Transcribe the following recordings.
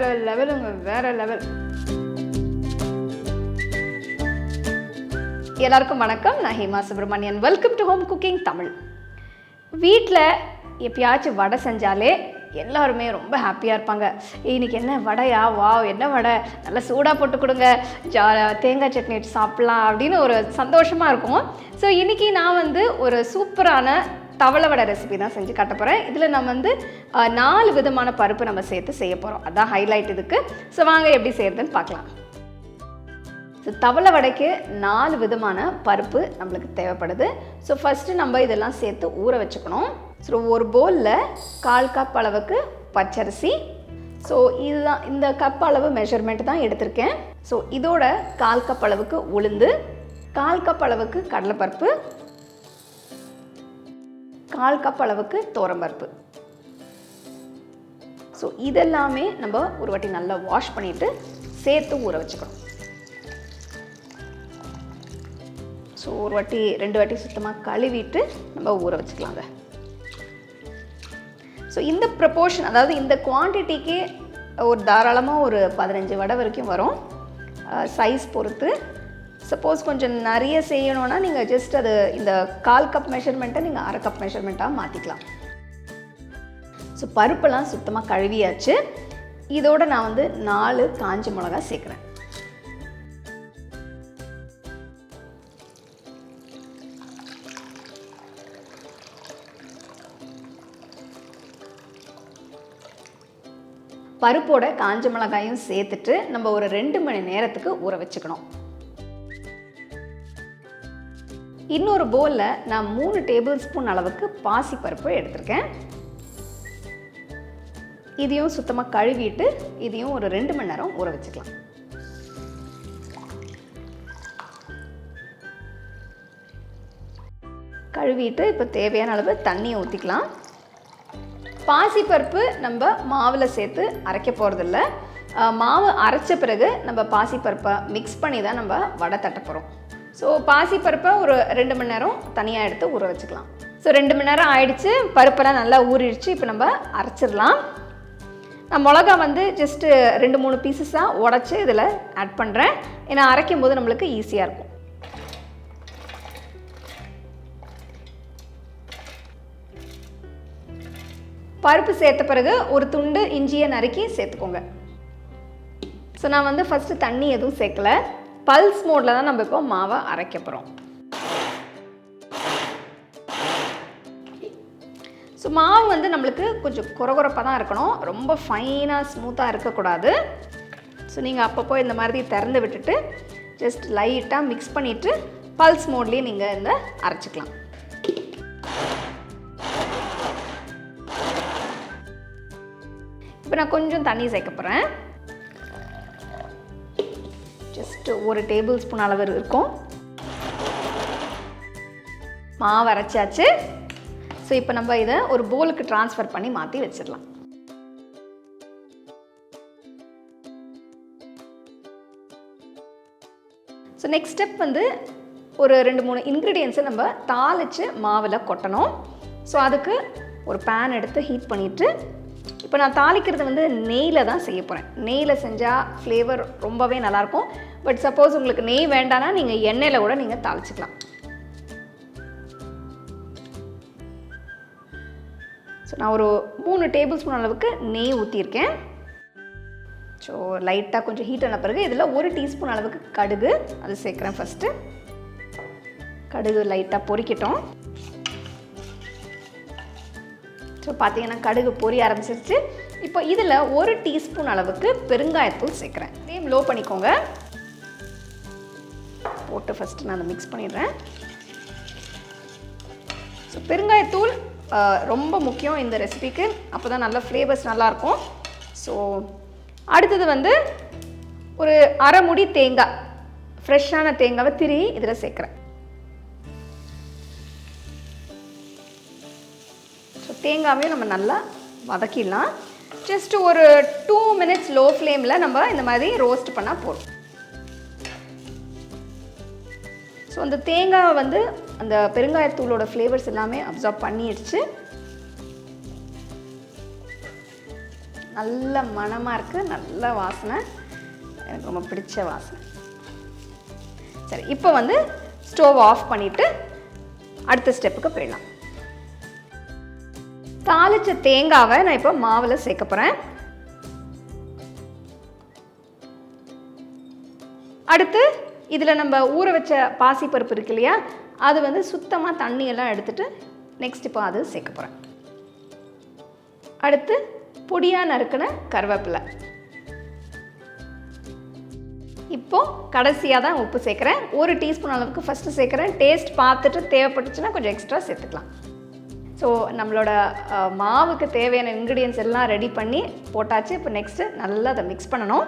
வேற லெவலுங்க வேற லெவல் எல்லாருக்கும் வணக்கம். நான் Hema Subramanian welcome to home cooking Tamil வீட்டில் எப்பயாச்சும் வடை செஞ்சாலே எல்லாருமே ரொம்ப ஹாப்பியாக இருப்பாங்க. இன்றைக்கி இன்னைக்கு என்ன வடையா? வாவ் என்ன வடை? நல்லா சூடாக போட்டு கொடுங்க. ஜா தேங்காய் சட்னி சாப்பிட்லாம். அப்படின்னு ஒரு சந்தோஷமாக இருக்கும். ஸோ இன்றைக்கி நான் வந்து ஒரு சூப்பரான தவளை வடை ரெசிபி தான் செஞ்சு காட்ட போகிறேன் இதில் நம்ம வந்து நாலு விதமான பருப்பு நம்ம சேர்த்து செய்ய போகிறோம் அதான் ஹைலைட் இதுக்கு. ஸோ வாங்க எப்படி செய்கிறதுன்னு பார்க்கலாம். ஸோ தவளை வடைக்கு நாலு விதமான பருப்பு நம்மளுக்கு தேவைப்படுது. ஸோ ஃபஸ்ட்டு நம்ம இதெல்லாம் சேர்த்து ஊற வச்சுக்கணும். ஸோ ஒரு பவுலில் கால் கப் அளவுக்கு பச்சரிசி. ஸோ இதுதான் இந்த கப் அளவு மெஷர்மெண்ட் தான் எடுத்திருக்கேன். ஸோ இதோட கால் கப் அளவுக்கு உளுந்து கால் கப் அளவுக்கு கடலைப்பருப்பு கால் கப் அளவுக்கு தோரம்பருப்பு ஸோ இதெல்லாமே நம்ம ஒரு வாட்டி நல்லா வாஷ் பண்ணிவிட்டு சேர்த்து ஊற வச்சுக்கணும். ஸோ ஒரு வாட்டி ரெண்டு வாட்டி சுத்தமாக கழுவிட்டு நம்ம ஊற வச்சுக்கலாங்க. அதை ஸோ இந்த ப்ரப்போர்ஷன் அதாவது இந்த குவான்டிட்டிக்கு ஒரு தாராளமாக ஒரு பதினஞ்சு வடை வரைக்கும் வரும். சைஸ் பொறுத்து சப்போஸ் கொஞ்சம் நிறைய செய்யணும்னா நீங்கள் ஜஸ்ட் அது இந்த கால் கப் மெஷர்மெண்ட்டை நீங்கள் அரை கப் மெஷர்மெண்ட்டாக மாற்றிக்கலாம் ஸோ பருப்பெல்லாம் சுத்தமாக கழுவியாச்சு. இதோட நான் வந்து நாலு காஞ்ச மிளகா சேர்க்குறேன். பருப்போட காஞ்ச மிளகாயும் சேர்த்துட்டு நம்ம ஒரு ரெண்டு மணி நேரத்துக்கு ஊற வச்சுக்கணும். இன்னொரு போலில் நான் மூணு டேபிள் ஸ்பூன் அளவுக்கு பாசிப்பருப்பு எடுத்திருக்கேன். இதையும் சுத்தமாக கழுவிட்டு இதையும் ஒரு ரெண்டு மணி நேரம் ஊற வச்சுக்கலாம். கழுவிட்டு இப்போ தேவையான அளவு தண்ணியை ஊற்றிக்கலாம் பாசிப்பருப்பு நம்ம மாவில் சேர்த்து அரைக்க போகிறதில்ல மாவு அரைச்ச பிறகு நம்ம பாசிப்பருப்பை மிக்ஸ் பண்ணி தான் நம்ம வடை தட்ட போகிறோம் ஸோ பாசிப்பருப்பை ஒரு ரெண்டு மணி நேரம் தனியாக எடுத்து ஊற வச்சுக்கலாம். ஸோ ரெண்டு மணி நேரம் ஆயிடுச்சு. பருப்பெல்லாம் நல்லா ஊறிடுச்சு. இப்போ நம்ம அரைச்சிடலாம். நான் மிளகா வந்து ஜஸ்ட்டு ரெண்டு மூணு பீசஸாக உடச்சி இதில் ஆட் பண்ணுறேன் ஏன்னா அரைக்கும் போது நம்மளுக்கு ஈஸியாக இருக்கும். பருப்பு சேர்த்த பிறகு ஒரு துண்டு இஞ்சியை நறுக்கி சேர்த்துக்கோங்க. ஸோ நான் வந்து ஃபஸ்ட்டு தண்ணி எதுவும் சேர்க்கல. பல்ஸ் மோடில் தான் நம்ம இப்போ மாவை அரைக்க போகிறோம் ஸோ மாவு வந்து நம்மளுக்கு கொஞ்சம் குறகுறப்பாக தான் இருக்கணும். ரொம்ப ஃபைனாக ஸ்மூத்தாக இருக்கக்கூடாது. ஸோ நீங்கள் அப்பப்போ இந்த மாதிரி திறந்து விட்டுட்டு ஜஸ்ட் லைட்டாக மிக்ஸ் பண்ணிவிட்டு பல்ஸ் மோட்லேயே நீங்கள் இந்த அரைச்சிக்கலாம். இப்போ நான் கொஞ்சம் தண்ணி சேர்க்க போகிறேன் ஜஸ்ட் ஒரு டேபிள் ஸ்பூன் அளவு இருக்கும். மாவு அரைச்சாச்சு. ஸோ இப்போ நம்ம இதை ஒரு போலுக்கு ட்ரான்ஸ்ஃபர் பண்ணி மாற்றி வச்சிடலாம். ஸோ நெக்ஸ்ட் ஸ்டெப் வந்து ஒரு ரெண்டு மூணு இன்க்ரீடியன்ஸை நம்ம தாளித்து மாவில் கொட்டணும். ஸோ அதுக்கு ஒரு பேன் எடுத்து ஹீட் பண்ணிவிட்டு இப்போ நான் தாளிக்கிறது வந்து நெய்யில் தான் செய்ய போகிறேன் நெய்யில் செஞ்சால் ஃப்ளேவர் ரொம்பவே நல்லாயிருக்கும் பட் சப்போஸ் உங்களுக்கு நெய் வேண்டாம்னா நீங்கள் எண்ணெயில் கூட நீங்கள் தாளிச்சிக்கலாம். ஸோ நான் ஒரு மூணு டேபிள் ஸ்பூன் அளவுக்கு நெய் ஊற்றியிருக்கேன் ஸோ லைட்டாக கொஞ்சம் ஹீட் ஆன பிறகு இதில் ஒரு டீஸ்பூன் அளவுக்கு கடுகு அது சேர்க்குறேன் ஃபஸ்ட்டு கடுகு லைட்டாக பொரிக்கட்டும் ஸோ பார்த்தீங்கன்னா கடுகு பொரிய ஆரம்பிச்சிருச்சு. இப்போ இதில் ஒரு டீஸ்பூன் அளவுக்கு பெருங்காயத்தூள் சேர்க்குறேன். சேம் லோ பண்ணிக்கோங்க. போட்டு ஃபஸ்ட்டு நான் அதை மிக்ஸ் பண்ணிடுறேன். ஸோ பெருங்காயத்தூள் ரொம்ப முக்கியம் இந்த ரெசிபிக்கு அப்போ தான் நல்ல ஃப்ளேவர்ஸ் நல்லாயிருக்கும். ஸோ அடுத்தது வந்து ஒரு அரை முடி தேங்காய் ஃப்ரெஷ்ஷான தேங்காவை திரி இதில் சேர்க்குறேன். ஸோ தேங்காவையும் நம்ம நல்லா வதக்கிடலாம். ஜஸ்ட் ஒரு டூ மினிட்ஸ் லோ ஃப்ளேமில் நம்ம இந்த மாதிரி ரோஸ்ட் பண்ணால் போதும். ஸோ அந்த தேங்காய் வந்து அந்த பெருங்காயத்தூளோட ஃப்ளேவர்ஸ் எல்லாமே அப்சார்ப் பண்ணிடுச்சு. நல்ல மணமாக இருக்குது நல்ல வாசனை. எனக்கு ரொம்ப பிடிச்ச வாசனை. சரி இப்போ வந்து ஸ்டோவ் ஆஃப் பண்ணிவிட்டு அடுத்த ஸ்டெப்புக்கு போயிடலாம். தாளிச்ச தேங்காவை நான் இப்போ மாவில் சேர்க்க போகிறேன் அடுத்து இதில் நம்ம ஊற வச்ச பாசிப்பருப்பு இருக்கு இல்லையா? அது வந்து சுத்தமாக தண்ணியெல்லாம் எடுத்துட்டு நெக்ஸ்ட் இப்போ அது சேர்க்க போகிறேன் அடுத்து பொடியாக நறுக்கின கருவேப்பிலை. இப்போ கடைசியாக தான் உப்பு சேர்க்குறேன். ஒரு டீஸ்பூன் அளவுக்கு ஃபஸ்ட்டு சேர்க்குறேன். டேஸ்ட் பார்த்துட்டு தேவைப்பட்டுச்சுன்னா கொஞ்சம் எக்ஸ்ட்ரா சேர்த்துக்கலாம். ஸோ நம்மளோட மாவுக்கு தேவையான இன்க்ரீடியன்ஸ் எல்லாம் ரெடி பண்ணி போட்டாச்சு. இப்போ நெக்ஸ்ட்டு நல்லா அதை மிக்ஸ் பண்ணணும்.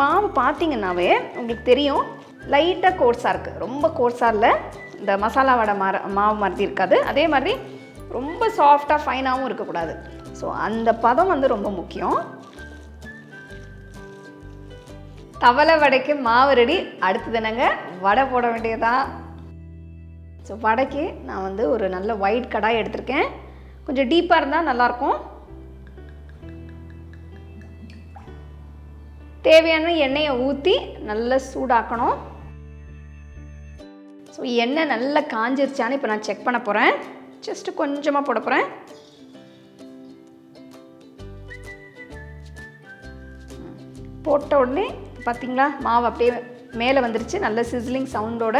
மாவு பார்த்தீங்கன்னாவே உங்களுக்கு தெரியும். லைட்டாக கோர்ஸாக இருக்குது ரொம்ப கோர்ஸாக இல்லை. இந்த மசாலா வடை மாற மாவு மாதிரி இருக்காது. அதே மாதிரி ரொம்ப சாஃப்டாக ஃபைனாகவும் இருக்கக்கூடாது. ஸோ அந்த பதம் வந்து ரொம்ப முக்கியம். தவளை வடைக்கு மாவு ரெடி அடுத்தது என்னங்க? வடை போட வேண்டியதுதான் ஸோ வடைக்கு நான் வந்து ஒரு நல்ல ஒயிட் கடாய் எடுத்திருக்கேன். கொஞ்சம் டீப்பாக இருந்தால் நல்லாயிருக்கும் தேவையான எண்ணெயை ஊற்றி நல்லா சூடாக்கணும். ஸோ எண்ணெய் நல்லா காஞ்சிருச்சான்னு இப்போ நான் செக் பண்ண போகிறேன் ஜஸ்ட்டு கொஞ்சமாக போட போகிறேன் போட்ட உடனே பார்த்தீங்களா மாவு அப்படியே மேலே வந்துருச்சு. நல்ல சிஸ்லிங் சவுண்டோட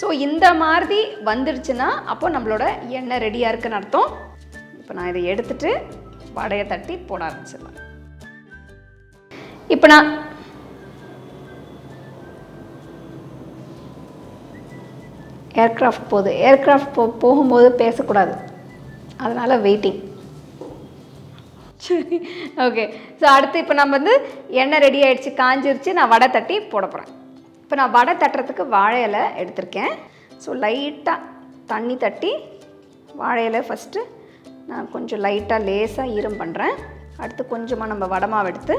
ஸோ இந்த மாதிரி வந்துருச்சுன்னா அப்போ நம்மளோட எண்ணெய் ரெடியாக இருக்குன்னு அர்த்தம். இப்போ நான் இதை எடுத்துகிட்டு வடையை தட்டி போட ஆரம்பிச்சிடலாம். இப்போ நான் ஏர்க்ராஃப்ட் போகுது. ஏர்க்ராஃப்ட் போ போகும்போது பேசக்கூடாது. அதனால் வெயிட்டிங் சரி ஓகே ஸோ அடுத்து இப்போ நம்ம வந்து எண்ணெய் ரெடி ஆகிடுச்சு காஞ்சிருச்சு நான் வடை தட்டி போட போகிறேன் இப்போ நான் வடை தட்டுறதுக்கு வாழை இலை எடுத்திருக்கேன். ஸோ லைட்டாக தண்ணி தட்டி வாழை இலை ஃபஸ்ட்டு நான் கொஞ்சம் லைட்டாக லேசாக ஈரம் பண்ணுறேன் அடுத்து கொஞ்சமாக நம்ம வடை மாவு எடுத்து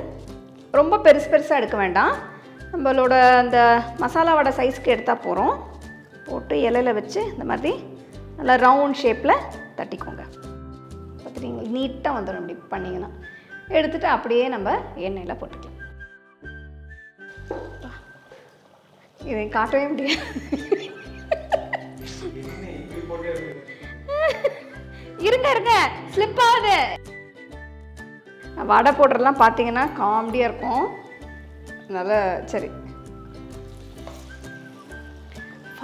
ரொம்ப பெருசு பெருசாக எடுக்க வேண்டாம். நம்மளோட அந்த மசாலா வடை சைஸ்க்கு எடுத்தால் போகிறோம் போட்டு இலையில வச்சு இந்த மாதிரி நல்லா ரவுண்ட் ஷேப்பில் தட்டிக்கோங்க. பார்த்துட்டீங்களா நீட்டாக வந்துடும் இப்படி பண்ணிங்கன்னா. எடுத்துட்டு அப்படியே நம்ம எண்ணெயில் போட்டுக்கலாம். இதை காட்டவே முடியாது. இருங்க இருங்க ஸ்லிப் ஆகுது. நான் வடை போடுறதுலாம் பார்த்தீங்கன்னா காமெடியாக இருக்கும். அதனால் சரி.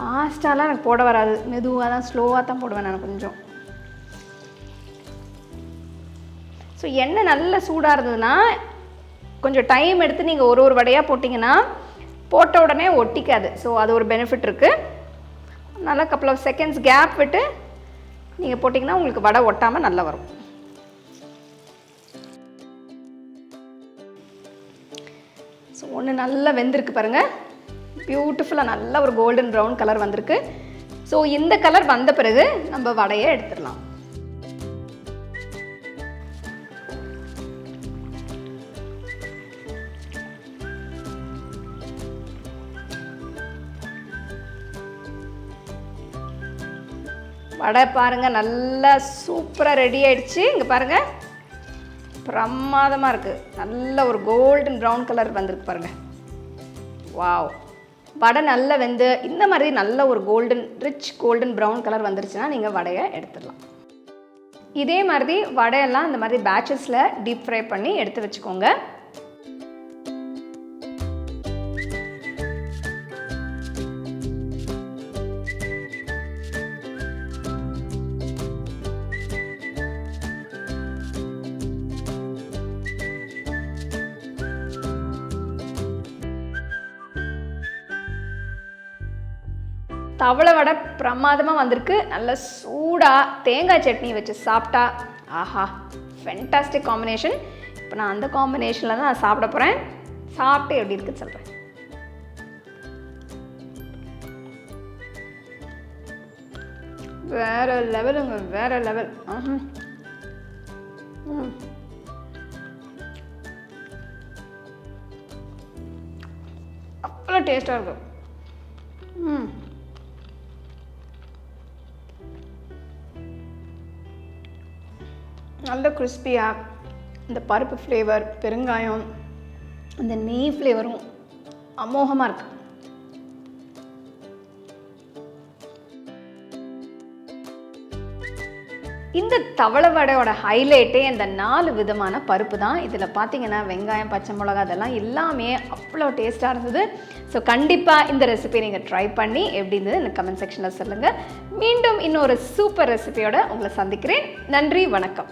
ஃபாஸ்ட்டாலாம் எனக்கு போட வராது. மெதுவாக தான் ஸ்லோவாக தான் போடுவேன் நான் கொஞ்சம். ஸோ எண்ணெய் நல்ல சூடாக இருந்ததுன்னா கொஞ்சம் டைம் எடுத்து நீங்கள் ஒரு ஒரு வடையாக போட்டிங்கன்னா போட்ட உடனே ஒட்டிக்காது. ஸோ அது ஒரு பெனிஃபிட் இருக்குது நல்லா கப்பல் ஆஃப் செகண்ட்ஸ் கேப் விட்டு நீங்கள் போட்டிங்கன்னா உங்களுக்கு வடை ஒட்டாமல் நல்லா வரும். ஸோ ஒன்று நல்லா வெந்திருக்கு பாருங்கள் பியூட்டிஃபுல்லாக நல்ல ஒரு கோல்டன் ப்ரௌன் கலர் வந்திருக்கு. ஸோ இந்த கலர் வந்த பிறகு நம்ம வடையை எடுத்துடலாம். வடை பாருங்க நல்லா சூப்பராக ரெடி ஆயிடுச்சு. இங்கே பாருங்க பிரமாதமாக இருக்குது நல்ல ஒரு கோல்டன் ப்ரௌன் கலர் வந்திருக்கு பாருங்க. வாவ் வடை நல்லா வெந்து இந்த மாதிரி நல்ல ஒரு golden rich golden brown colour வந்துருச்சுன்னா நீங்கள் வடையை எடுத்துடலாம். இதே மாதிரி வடையெல்லாம் இந்த மாதிரி பேட்சஸில் டீப் ஃப்ரை பண்ணி எடுத்து வச்சுக்கோங்க. தவளை வடை பிரமாதமாக வந்திருக்கு. நல்ல சூடாக தேங்காய் சட்னி வச்சு சாப்பிட்டா ஆஹா ஃபென்டாஸ்டிக் காம்பினேஷன் இப்போ நான் அந்த காம்பினேஷனில் தான் நான் சாப்பிட போகிறேன் சாப்பிட்டு எப்படி இருக்குன்னு சொல்கிறேன் வேற லெவலுங்க வேற லெவல் ம். அவ்வளோ டேஸ்ட்டாக இருக்கும். நல்ல கிறிஸ்பியாக இந்த பருப்பு ஃப்ளேவர் பெருங்காயம் அந்த நெய் ஃப்ளேவரும் அமோகமாக இருக்கு. இந்த தவளை வடையோட ஹைலைட்டே இந்த நாலு விதமான பருப்பு தான். இதில் பார்த்தீங்கன்னா வெங்காயம் பச்சை மிளகா அதெல்லாம் எல்லாமே அவ்வளோ டேஸ்ட்டாக இருந்தது. ஸோ கண்டிப்பாக இந்த ரெசிபி நீங்கள் ட்ரை பண்ணி எப்படி இருந்தது இந்த கமெண்ட் செக்ஷனில் சொல்லுங்கள் மீண்டும் இன்னொரு சூப்பர் ரெசிபியோட உங்களை சந்திக்கிறேன். நன்றி வணக்கம்.